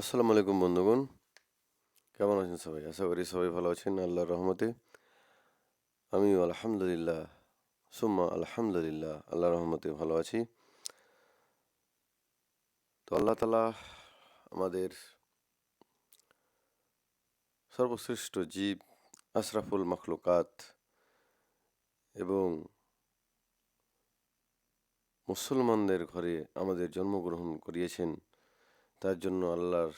আসসালামু আলাইকুম, বন্ধুগণ। কেমন আছেন সবাই? আশা করি সবাই ভালো আছেন। আল্লাহর রহমতে আমি আলহামদুলিল্লাহ, সুম্মা আলহামদুলিল্লাহ আল্লাহ রহমতে ভালো আছি। তো আল্লাহ তালা আমাদের সর্বশ্রেষ্ঠ জীব, আশরাফুল মখলুকাত এবং মুসলমানদের ঘরে আমাদের জন্মগ্রহণ করিয়েছেন তার জন্য আল্লাহর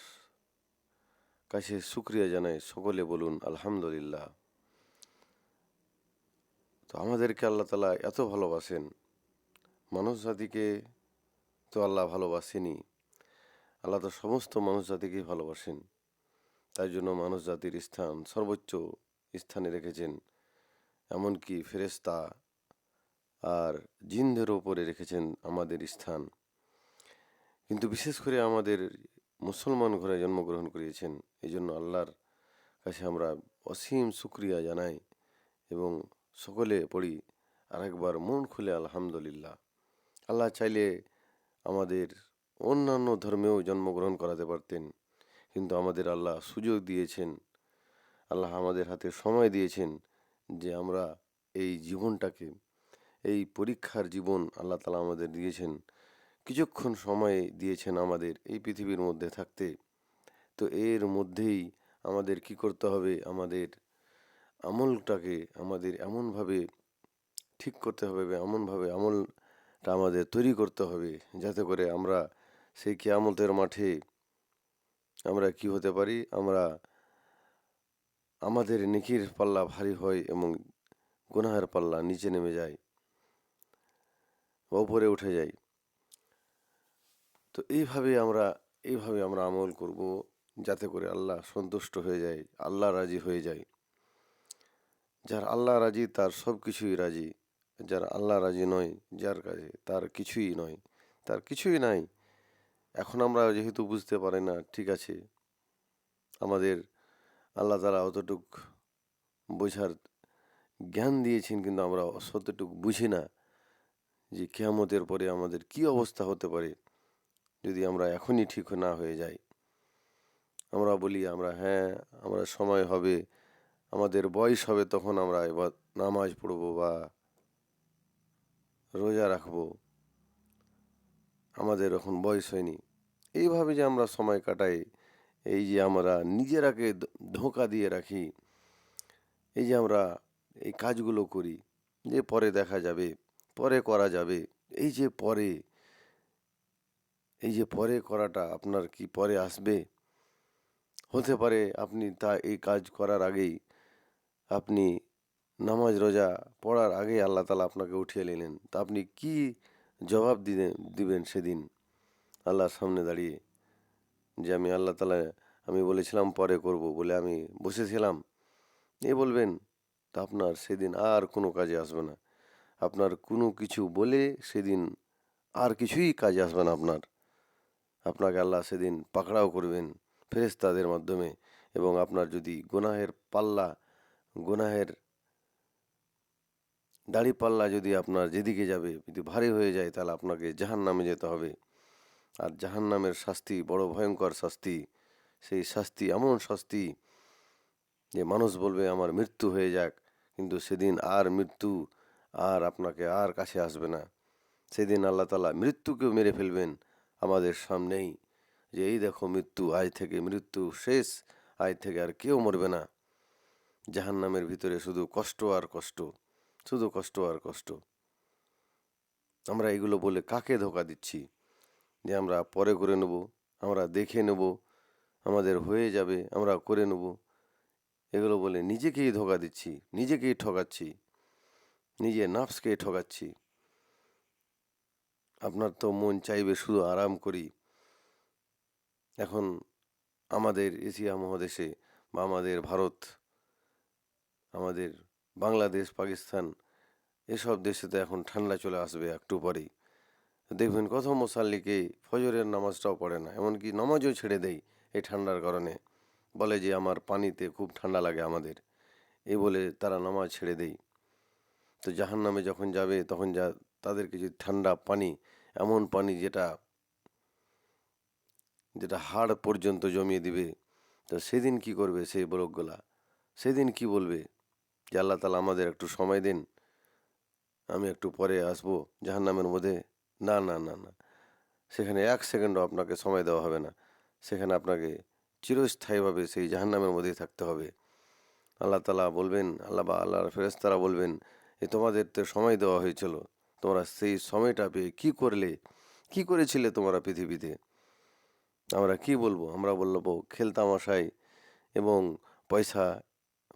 কাছে শুক্রিয়া জানাই। সকলে বলুন, আলহামদুলিল্লাহ। তো আমাদেরকে আল্লাহ তালা এত ভালোবাসেন। মানুষ জাতিকে তো আল্লাহ ভালোবাসেনি আল্লাহ তো সমস্ত মানুষ জাতিকেই ভালোবাসেন। তাই জন্য মানুষ জাতির স্থান সর্বোচ্চ স্থানে রেখেছেন। এমনকি ফেরেস্তা আর জিনদের ওপরে রেখেছেন আমাদের স্থান। কিন্তু বিশেষ করে আমাদের মুসলমান ঘরে জন্মগ্রহণ করিয়েছেন এই জন্য আল্লাহর কাছে আমরা অসীম শুক্রিয়া জানাই এবং সকলে পড়ি আরেকবার মন খুলে আলহামদুলিল্লাহ। আল্লাহ চাইলে আমাদের অন্যান্য ধর্মেও জন্মগ্রহণ করাতে পারতেন, কিন্তু আমাদের আল্লাহ সুযোগ দিয়েছেন, আল্লাহ আমাদের হাতে সময় দিয়েছেন যে আমরা এই জীবনটাকে, এই পরীক্ষার জীবন আল্লাহ তালা আমাদের দিয়েছেন। কিছুক্ষণ সময় দিয়েছেন আমাদের এই পৃথিবীর মধ্যে থাকতে। তো এর মধ্যেই আমাদের কি করতে হবে? আমাদের আমলটাকে আমাদের এমনভাবে ঠিক করতে হবে এমনভাবে আমলটা আমাদের তৈরি করতে হবে যাতে করে আমরা সেই কেয়ামতের মাঠে আমরা কি হতে পারি? আমরা আমাদের নিখির পাল্লা ভারী হয় এবং গুনাহের পাল্লা নিচে নেমে যায় বা ওপরে উঠে যায়। তো এইভাবে আমরা এইভাবে আমরা আমল করব যাতে করে আল্লাহ সন্তুষ্ট হয়ে যায়, আল্লাহ রাজি হয়ে যায়। যার আল্লাহ রাজি, তার সব কিছুই রাজি। যার আল্লাহ রাজি নয়, যার কাছে তার কিছুই নয়, তার কিছুই নাই। এখন আমরা যেহেতু বুঝতে পারি না, ঠিক আছে, আমাদের আল্লাহ তারা অতটুক বোঝার জ্ঞান দিয়েছেন, কিন্তু আমরা অতটুক বুঝি না যে কেয়ামতের পরে আমাদের কি অবস্থা হতে পারে। যদি আমরা এখনই ঠিক না হয়ে যাই। আমরা বলি, আমরা হ্যাঁ আমরা সময় হবে, আমাদের বয়স হবে তখন আমরা এবার নামাজ পড়ব বা রোজা রাখব। আমাদের এখন বয়স হয়নি। এইভাবে যে আমরা সময় কাটাই, এই যে আমরা নিজেরাকে ধোঁকা দিয়ে রাখি, এই যে আমরা এই কাজগুলো করি, যে পরে দেখা যাবে, পরে করা যাবে, এই যে পরে এই যে পরে করাটা আপনার কি পরে আসবে? হতে পারে আপনি তা, এই কাজ করার আগেই আপনি নামাজ, রোজা পড়ার আগেই আল্লাহ তালা আপনাকে উঠিয়ে নিলেন। তা আপনি কি জবাব দিলেন দিবেন সেদিন আল্লাহর সামনে দাঁড়িয়ে? যে আমি আল্লাহ তালা, আমি বলেছিলাম পরে করব বলে আমি বসেছিলাম। এ বলবেন, তা আপনার সেদিন আর কোনো কাজে আসবে না। আপনার কোনো কিছু বলে সেদিন আর কিছুই কাজে আসবে না আপনার। আপনাকে আল্লাহ সেদিন পাকড়াও করবেন ফেরেস্তাদের মাধ্যমে এবং আপনার যদি গোনাহের পাল্লা, গোনাহের দাড়ি পাল্লা যদি আপনার যেদিকে যাবে, যদি ভারী হয়ে যায়, তাহলে আপনাকে জাহান নামে যেতে হবে। আর জাহান নামের শাস্তি, বড় ভয়ঙ্কর শাস্তি, সেই শাস্তি এমন শাস্তি যে মানুষ বলবে, আমার মৃত্যু হয়ে যাক। কিন্তু সেদিন আর মৃত্যু আর আপনাকে আর কাছে আসবে না। সেদিন আল্লাহ তালা মৃত্যুকেও মেরে ফেলবেন। আমাদের সামনেই যে, এই দেখো মৃত্যু, আজ থেকে মৃত্যু শেষ, আজ থেকে আর কেউ মরবে না। জাহান নামের ভিতরে শুধু কষ্ট আর কষ্ট, শুধু কষ্ট আর কষ্ট। আমরা এগুলো বলে কাকে ধোকা দিচ্ছি? যে, আমরা পরে করে নেব, আমরা দেখে নেব, আমাদের হয়ে যাবে, আমরা করে নেব। এগুলো বলে নিজেকেই ধোকা দিচ্ছি, নিজেকেই ঠকাচ্ছি নিজে নাফসকে ঠকাচ্ছি। আপনার তো মন চাইবে শুধু আরাম করি এখন আমাদের এশিয়া মহাদেশে বা আমাদের ভারত, আমাদের বাংলাদেশ, পাকিস্তান এসব দেশে তো এখন ঠান্ডা চলে আসবে একটু পরেই। দেখবেন কত মশাল্লিকে ফজরের নামাজটাও পড়ে না, এমনকি নামাজও ছেড়ে দেয় এই ঠান্ডার কারণে। বলে যে আমার পানিতে খুব ঠান্ডা লাগে আমাদের, এই বলে তারা নামাজ ছেড়ে দেয়। তো জাহান নামে যখন যাবে তখন যা তাদেরকে যদি ঠান্ডা পানি, এমন পানি যেটা যেটা হাড় পর্যন্ত জমিয়ে দিবে, তো সেদিন কি করবে সেই ব্লকগুলা? সেদিন কি বলবে? যে আল্লাহ তালা আমাদের একটু সময় দিন, আমি একটু পরে আসব জাহান্নামের মধ্যে। না না না না। সেখানে এক সেকেন্ডও আপনাকে সময় দেওয়া হবে না। সেখানে আপনাকে চিরস্থায়ীভাবে সেই জাহান্নামের মধ্যেই থাকতে হবে। আল্লাহ তালা বলবেন, আল্লাহ বা আল্লাহর ফেরেস্তারা বলবেন, এ তোমাদের তো সময় দেওয়া হয়েছিল। তোমরা সেই সময়টা পেয়ে কী করলে? কি করেছিলে তোমরা পৃথিবীতে? আমরা কি বলব? আমরা বলব খেলতামাশাই এবং পয়সা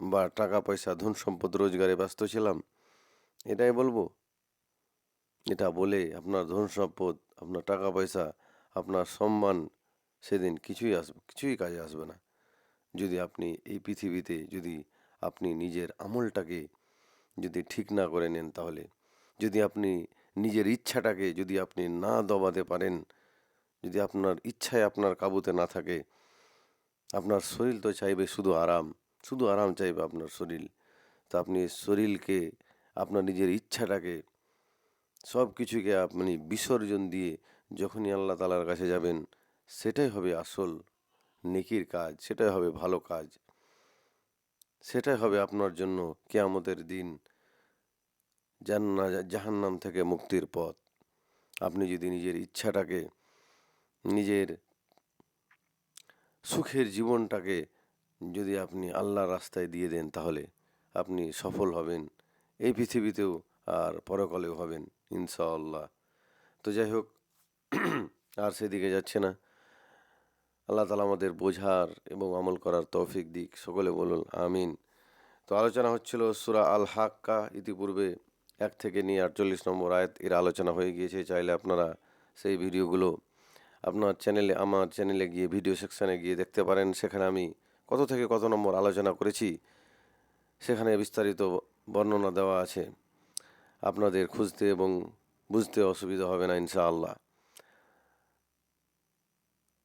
বা টাকা, পয়সা, ধন সম্পদ, রোজগারে ব্যস্ত ছিলাম। এটাই বলব। এটা বলে আপনার ধন সম্পদ, আপনার টাকা, পয়সা, আপনার সম্মান সেদিন কিছুই আসবে কিছুই কাজে আসবে না। যদি আপনি এই পৃথিবীতে, যদি আপনি নিজের আমলটাকে যদি ঠিক না করে নেন তাহলে যদি আপনি নিজের ইচ্ছাটাকে যদি আপনি না দবাতে পারেন, যদি আপনার ইচ্ছায় আপনার কাবুতে না থাকে, আপনার শরীর তো চাইবে শুধু আরাম শুধু আরাম চাইবে আপনার শরীর। তো আপনি শরীরকে, আপনার নিজের ইচ্ছাটাকে সব কিছুকে আপনি বিসর্জন দিয়ে যখনই আল্লাহ তালার কাছে যাবেন, সেটাই হবে আসল নেকির কাজ, সেটাই হবে ভালো কাজ। সেটাই হবে আপনার জন্য কেয়ামতের দিন। জান্না, জাহান্নাম থেকে মুক্তির পথ। আপনি যদি নিজের ইচ্ছাটাকে, নিজের সুখের জীবনটাকে যদি আপনি আল্লাহর রাস্তায় দিয়ে দেন, তাহলে আপনি সফল হবেন। এই পৃথিবীতেও আর পরকালেও হবেন, ইনশাআল্লাহ। তো যাই হোক, আর সেদিকে যাচ্ছে না। আল্লাহ তালা আমাদের বোঝার এবং আমল করার তৌফিক দিক। সকলে বলুন, আমিন। তো আলোচনা হচ্ছিল সুরা আল হাক্কা ইতিপূর্বে এক থেকে নিয়ে আটচল্লিশ নম্বর আয়াত এর আলোচনা হয়ে গিয়েছে। চাইলে আপনারা সেই ভিডিওগুলো আপনার চ্যানেলে আমার চ্যানেলে গিয়ে ভিডিও সেকশানে গিয়ে দেখতে পারেন। সেখানে আমি কত থেকে কত নম্বর আলোচনা করেছি, সেখানে বিস্তারিত বর্ণনা দেওয়া আছে। আপনাদের খুঁজতে এবং বুঝতে অসুবিধা হবে না ইনশাআল্লাহ।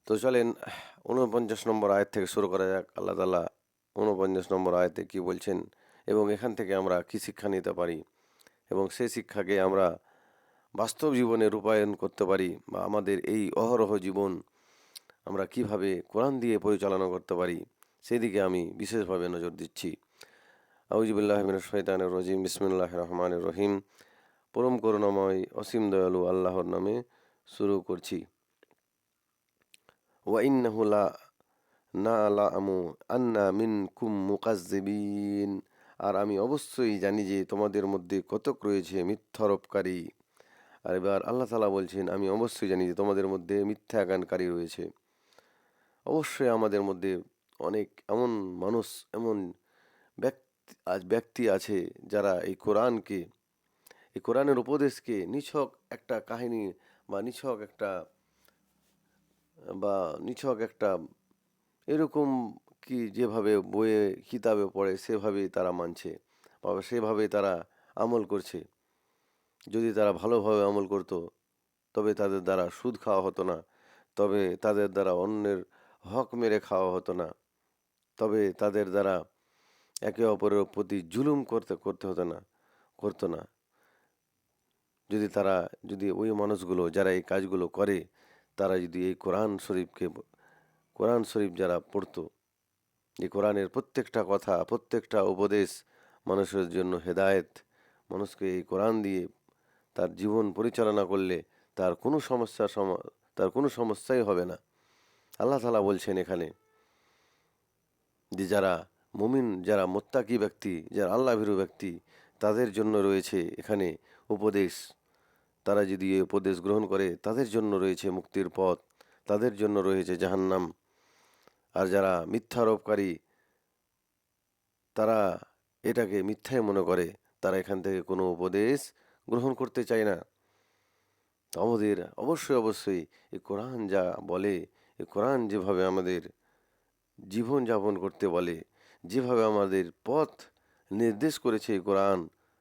তো চলেন উনপঞ্চাশ নম্বর আয়াত থেকে শুরু করা যাক। আল্লাহ তালা উনপঞ্চাশ নম্বর আয়াতে কি বলছেন এবং এখান থেকে আমরা কি শিক্ষা নিতে পারি? এবং সেই শিক্ষাকে আমরা বাস্তব জীবনে রূপায়ণ করতে পারি বা আমাদের এই অহরহ জীবন আমরা কীভাবে কোরআন দিয়ে পরিচালনা করতে পারি, সেদিকে আমি বিশেষভাবে নজর দিচ্ছি। আউজিবুল্লাহ শৈতানের রজিম। বিসমুল্লাহ রহমান রহিম। পরম করুণাময়, অসীম দয়ালু আল্লাহর নামে শুরু করছি। ওয়াইন্নাহু লা, না আলা আমু আন্না মিন কুম মুকাজ্জিবিন আর আমি অবশ্যই জানি যে তোমাদের মধ্যে কতক রয়েছে মিথ্যারোপকারী। আর এবার আল্লাহ তালা বলছেন, আমি অবশ্যই জানি যে তোমাদের মধ্যে মিথ্যা গানকারী রয়েছে। অবশ্যই আমাদের মধ্যে অনেক এমন মানুষ, এমন ব্যক্তি, আজ ব্যক্তি আছে যারা এই কোরআনকে, এই কোরআনের উপদেশকে নিছক একটা কাহিনী বা নিছক একটা, বা নিছক একটা এরকম কি যেভাবে বইয়ে কিতাবে পড়ে সেভাবেই তারা মানছে বা সেভাবেই তারা আমল করছে। যদি তারা ভালোভাবে আমল করতো, তবে তাদের দ্বারা সুদ খাওয়া হতো না, তবে তাদের দ্বারা অন্যের হক মেরে খাওয়া হতো না, তবে তাদের দ্বারা একে অপরের প্রতি জুলুম করতে করতে হতো না, করতো না। যদি তারা, যদি ওই মানুষগুলো যারা এই কাজগুলো করে, তারা যদি এই কোরআন শরীফকে, কোরআন শরীফ যারা পড়তো এই কোরআনের প্রত্যেকটা কথা, প্রত্যেকটা উপদেশ মানুষের জন্য হেদায়েত। মানুষকে এই কোরআন দিয়ে তার জীবন পরিচালনা করলে তার কোনো সমস্যা সম, তার কোনো সমস্যাই হবে না। আল্লাহ তালা বলছেন এখানে যে যারা মুমিন, যারা মোত্তাকি ব্যক্তি, যারা আল্লাভীরু ব্যক্তি, তাদের জন্য রয়েছে এখানে উপদেশ। তারা যদি এই উপদেশ গ্রহণ করে, তাদের জন্য রয়েছে মুক্তির পথ। তাদের জন্য রয়েছে জাহান্নাম। আর যারা মিথ্যারোপকারী তারা এটাকে মিথ্যাই মনে করে। তারা এখান থেকে কোনো উপদেশ গ্রহণ করতে চায় না। আমাদের অবশ্যই অবশ্যই এই কোরআন যা বলে এই কোরআন যেভাবে আমাদের জীবন যাপন করতে বলে, যেভাবে আমাদের পথ নির্দেশ করেছে এই কোরআন,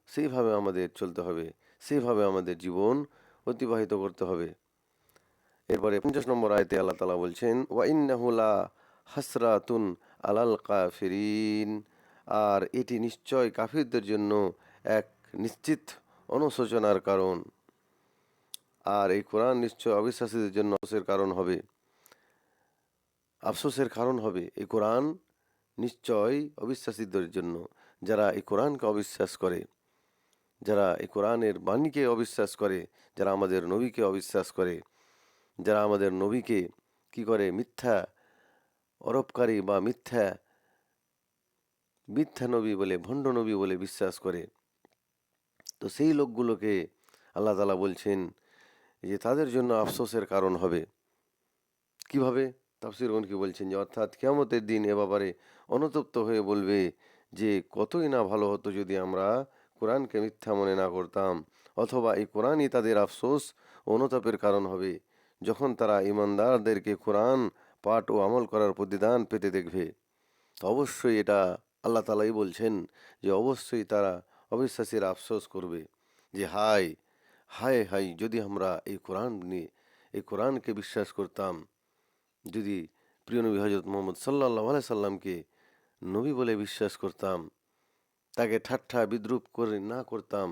সেইভাবে আমাদের চলতে হবে। সেইভাবে আমাদের জীবন অতিবাহিত করতে হবে। এরপরে পঞ্চাশ নম্বর আয়তে আল্লাহ তালা বলছেন ওয়াইন্নাহুলা হাসরাতুন আলাল কাফিরিন। আর এটি নিশ্চয় কাফিরদের জন্য এক নিশ্চিত অনুশোচনার কারণ। আর এই কোরআন নিশ্চয় অবিশ্বাসীদের জন্য অবশ্যের কারণ হবে। আফসোসের কারণ হবে, এই কোরআন নিশ্চয় অবিশ্বাসীদের জন্য। যারা এই কোরআনকে অবিশ্বাস করে, যারা এই কোরআনের বাণীকে অবিশ্বাস করে, যারা আমাদের নবীকে অবিশ্বাস করে, যারা আমাদের নবীকে কি করে মিথ্যা অরোপকারী বা মিথ্যা মিথ্যা নবী বলে, ভণ্ড নবী বলে বিশ্বাস করে। তো সেই লোকগুলোকে আল্লাহ তালা বলছেন যে, তাদের জন্য আফসোসের কারণ হবে। কীভাবে? তাফসিরগণ কি বলছেন যে, অর্থাৎ কেয়ামতের দিন এ ব্যাপারে অনুতপ্ত হয়ে বলবে যে, কতই না ভালো হতো যদি আমরা কোরআনকে মিথ্যা মনে না করতাম, অথবা এই কোরআনই তাদের আফসোস অনুতাপের কারণ হবে। যখন তারা ইমানদারদেরকে কোরআন পাঠ ও আমল করার প্রতিদান পেতে দেখবে। তো অবশ্যই এটা আল্লাহ তালাই বলছেন যে, অবশ্যই তারা অবিশ্বাসীরা আফসোস করবে যে, হায় হায় হায়, যদি আমরা এই কোরআন নিয়ে, এই কোরআনকে বিশ্বাস করতাম, যদি প্রিয় নবী হজরত মোহাম্মদ সাল্লাহ আলাই সাল্লামকে নবী বলে বিশ্বাস করতাম, তাকে ঠাট্টা বিদ্রুপ করে না করতাম,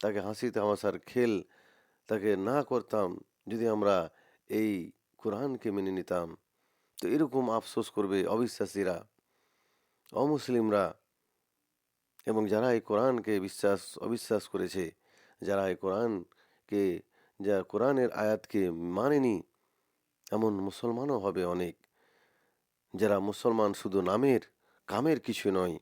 তাকে হাসি তামাশার খেল তাকে না করতাম, যদি আমরা এই কোরআনকে মেনে নিতাম তো এরকম আফসোস করবে অবিশ্বাসীরা, অমুসলিমরা এবং যারা এই কোরআনকে বিশ্বাস, অবিশ্বাস করেছে, যারা এই কোরআনকে, যা কোরআনের আয়াতকে মানেনি, এমন মুসলমানও হবে অনেক। যারা মুসলমান শুধু নামের, কামের কিছু নয়,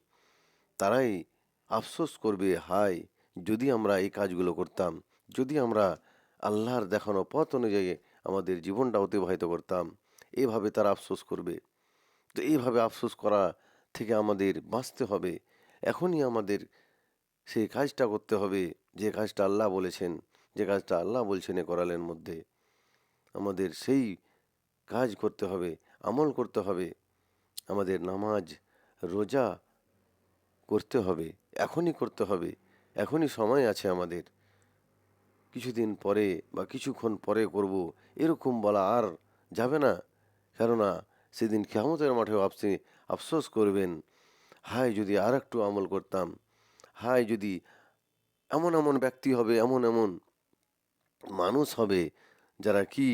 তারাই আফসোস করবে, হায়, যদি আমরা এই কাজগুলো করতাম, যদি আমরা আল্লাহর দেখানো পথ অনুযায়ী আমাদের জীবনটা অতিবাহিত করতাম। এভাবে তারা আফসোস করবে। তো এইভাবে আফসোস করা থেকে আমাদের বাঁচতে হবে। এখনই আমাদের সেই কাজটা করতে হবে। যে কাজটা আল্লাহ বলেছেন, যে কাজটা আল্লাহ বলছেন এ করালের মধ্যে। আমাদের সেই কাজ করতে হবে, আমল করতে হবে। আমাদের নামাজ, রোজা করতে হবে। এখনই করতে হবে। এখনই সময় আছে আমাদের। কিছুদিন পরে বা কিছুক্ষণ পরে করব, এরকম বলা আর যাবে না। কেননা সেদিন কেমতের মাঠেও আপনি আফসোস করবেন, হায় যদি আর একটু আমল করতাম, হায় যদি এমন এমন ব্যক্তি হবে, এমন এমন মানুষ হবে যারা কি,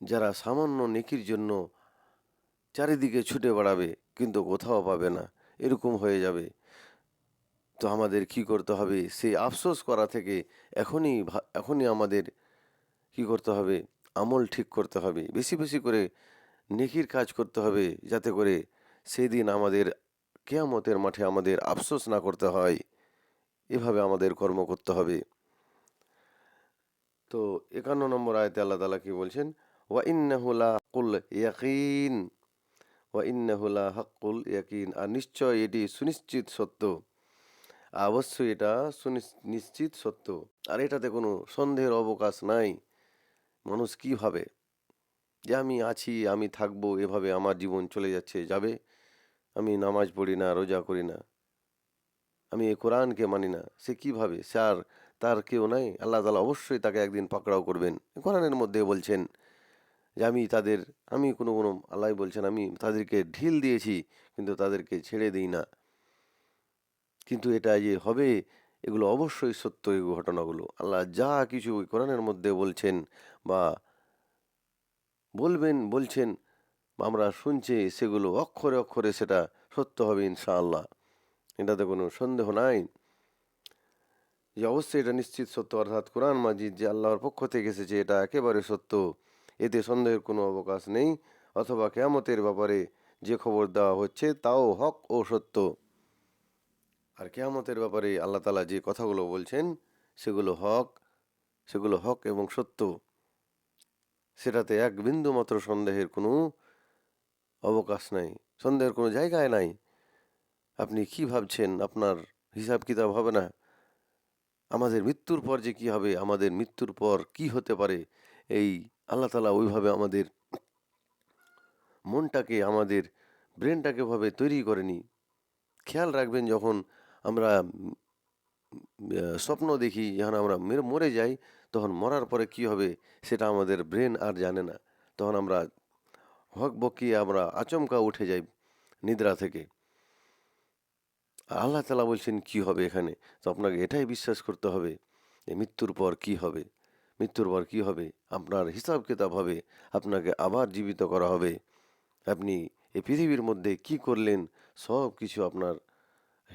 যারা সামান্য নেকির জন্য চারিদিকে ছুটে বেড়াবে কিন্তু কোথাও পাবে না, এরকম হয়ে যাবে। তো আমাদের কি করতে হবে? সেই আফসোস করা থেকে এখনই এখনই আমাদের কি করতে হবে? আমল ঠিক করতে হবে, বেশি বেশি করে নেকির কাজ করতে হবে যাতে করে সেই দিন আমাদের কেয়ামতের মাঠে আমাদের আফসোস না করতে হয়। এভাবে আমাদের কর্ম করতে হবে। তো একান্ন নম্বর আয়তে আল্লাহ তালা কি বলছেন? ওয়া ইন্নাহুলা কুল ইয়াকিন, ওয়া ইন্নাহুলা হাক্কুল ইয়াকিন। আর নিশ্চয় এটি সুনিশ্চিত সত্য। অবশ্যই এটা সুনিশ- নিশ্চিত সত্য। আর এটাতে কোনো সন্দেহের অবকাশ নাই। মানুষ কি ভাবে যে আমি আছি, আমি থাকব, এভাবে আমার জীবন চলে যাচ্ছে, যাবে? আমি নামাজ পড়ি না, রোজা করি না। আমি এই কোরআনকে মানি না। সে কীভাবে সে আর তার কেউ নাই? আল্লাহ তালা অবশ্যই তাকে একদিন পাকড়াও করবেন। কোরআনের মধ্যে বলছেন যে, আমি তাদের, আমি কোনো কোনো, আল্লাহ বলছেন, আমি তাদেরকে ঢিল দিয়েছি, কিন্তু তাদেরকে ছেড়ে দিই না। কিন্তু এটা যে হবে এগুলো অবশ্যই সত্য এই ঘটনাগুলো। আল্লাহ যা কিছু ওই কোরআনের মধ্যে বলছেন বা বলবেন, বলছেন, আমরা শুনছি, সেগুলো অক্ষরে অক্ষরে সেটা সত্য হবে ইনশাআল্লাহ। এটাতে কোনো সন্দেহ নাই যে অবশ্যই এটা নিশ্চিত সত্য, অর্থাৎ কোরআন মাজিদ যে আল্লাহর পক্ষ থেকে এসেছে এটা একেবারে সত্য। এতে সন্দেহের কোনো অবকাশ নেই, অথবা কেয়ামতের ব্যাপারে যে খবর দেওয়া হচ্ছে তাও হক ও সত্য। আর কেয়ামতের ব্যাপারে আল্লাহ তালা যে কথাগুলো বলছেন, সেগুলো হক সেগুলো হক এবং সত্য। সেটাতে এক বিন্দু মাত্র সন্দেহের কোনো অবকাশ নাই, সন্দেহের কোনো জায়গায় নাই। আপনি কি ভাবছেন? আপনার হিসাব কিতাব হবে না? আমাদের মৃত্যুর পর যে কি হবে? আমাদের মৃত্যুর পর কি হতে পারে? এই আল্লাহ তালা ওইভাবে আমাদের মনটাকে, আমাদের ব্রেনটাকে ভাবে তৈরি করেনি। খেয়াল রাখবেন যখন আমরা স্বপ্ন দেখি, যখন আমরা মেরে- যাই, তখন মরার পরে কি হবে সেটা আমাদের ব্রেন আর জানে না। তখন আমরা হক বকিয়ে আমরা আচমকা উঠে যাই নিদ্রা থেকে। আল্লাহ তালা বলছেন, কি হবে এখানে? তো আপনাকে এটাই বিশ্বাস করতে হবে যে মৃত্যুর পর কি হবে। মৃত্যুর পর কি হবে? আপনার হিসাব কিতাব হবে, আপনাকে আবার জীবিত করা হবে। আপনি এই পৃথিবীর মধ্যে কি করলেন? সব কিছু আপনার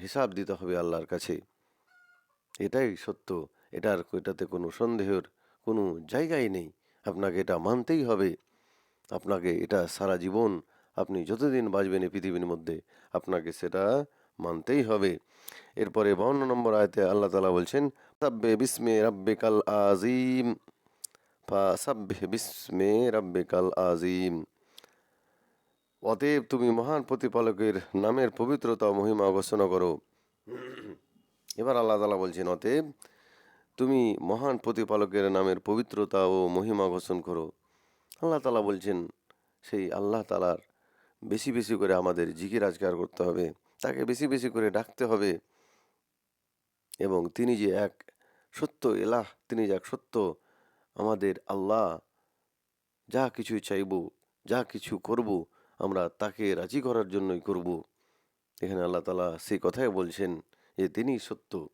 হিসাব দিতে হবে আল্লাহর কাছে। এটাই সত্য। এটার এটাতে কোনো সন্দেহের কোনো জায়গাই নেই। আপনাকে এটা মানতেই হবে। আপনাকে এটা সারা জীবন আপনি যতদিন বাঁচবেন এই পৃথিবীর মধ্যে, আপনাকে সেটা মানতেই হবে। এরপরে বাউন্ন নম্বর আয়তে আল্লাহ তালা বলছেন সাব্বে বিস্মে রাব্বে কাল আজিম ফা সাব্বে বিস্মে রাব্বে কাল আজিম অতএব তুমি মহান প্রতিপালকের নামের পবিত্রতা মহিমা ঘোষণা করো। এবার আল্লাহ তালা বলছেন, অতএব তুমি মহান প্রতিপালকের নামের পবিত্রতা ও মহিমা ঘোষণ করো। আল্লাহ তালা বলছেন, সেই আল্লাহ তালার বেশি বেশি করে আমাদের জিকির আজকার করতে হবে, তাকে বেশি বেশি করে ডাকতে হবে। এবং তিনি যে এক সত্য এলাহ, তিনি যে এক সত্য, আমাদের আল্লাহ যা কিছু চাইব, যা কিছু করব আমরা তাকে রাজি করার জন্যই করব। এখানে আল্লাহ তালা সেই কথাই বলছেন যে, তিনি সত্য।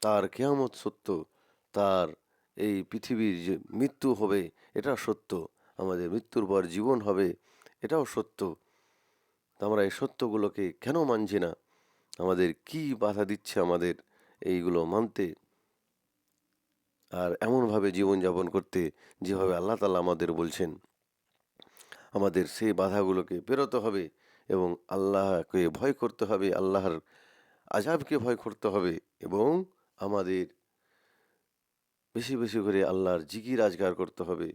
তার কেয়ামত সত্য। তার এই পৃথিবীর যে মৃত্যু হবে, এটা সত্য। আমাদের মৃত্যুর পর জীবন হবে, এটাও সত্য। আমরা এই সত্যগুলোকে কেন মানছি না? আমাদের কি বাধা দিচ্ছে আমাদের এইগুলো মানতে? আর এমনভাবে জীবনযাপন করতে যেভাবে আল্লাহ তালা আমাদের বলছেন। আমাদের সেই বাধাগুলোকে পেরোতে হবে এবং আল্লাহকে ভয় করতে হবে, আল্লাহর আজাবকে ভয় করতে হবে এবং আমাদের বেশি বেশি করে আল্লাহর জিকির আজগার করতে হবে।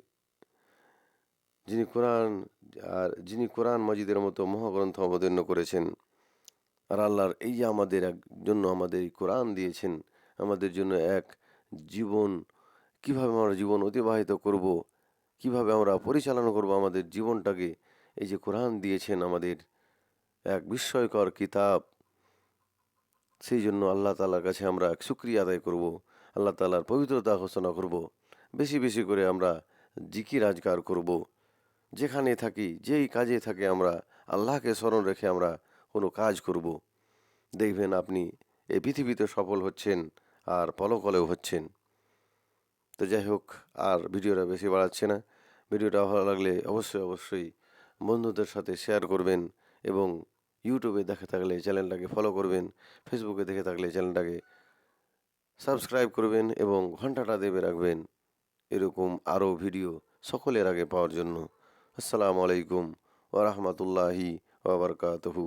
যিনি কোরআন, আর যিনি কোরআন মজিদের মতো মহাগ্রন্থ অবতীর্ণ করেছেন, আর আল্লাহর এই আমাদের এক, জন্য আমাদের এই কোরআন দিয়েছেন, আমাদের জন্য এক জীবন, কীভাবে আমরা জীবন অতিবাহিত করব কীভাবে আমরা পরিচালনা করব আমাদের জীবনটাকে? এই যে কোরআন দিয়েছেন আমাদের এক বিস্ময়কর কিতাব। সেই জন্য আল্লাহ তালার কাছে আমরা এক সুক্রিয়া আদায় করব। আল্লাহ তালার পবিত্রতা ঘোষণা করব। বেশি বেশি করে আমরা জিকি রাজগার করব। যেখানে থাকি, যেই কাজে থাকে আমরা, আল্লাহকে স্মরণ রেখে আমরা কোনো কাজ করব। দেখবেন আপনি এই পৃথিবীতে সফল হচ্ছেন আর পলকলেও হচ্ছেন। তো যাই হোক, আর ভিডিওটা বেশি বাড়াচ্ছে না। ভিডিওটা ভালো লাগলে অবশ্যই অবশ্যই বন্ধুদের সাথে শেয়ার করবেন এবং ইউটিউবে দেখে থাকলে চ্যানেলটাকে ফলো করবেন ফেসবুকে দেখে থাকলে চ্যানেলটাকে সাবস্ক্রাইব করবেন এবং ঘন্টাটা দেবে রাখবেন। এরকম আরও ভিডিও সকলের আগে পাওয়ার জন্য। আসসালামু আলাইকুম ওরহমতুল্লাহি ওবরকাতহু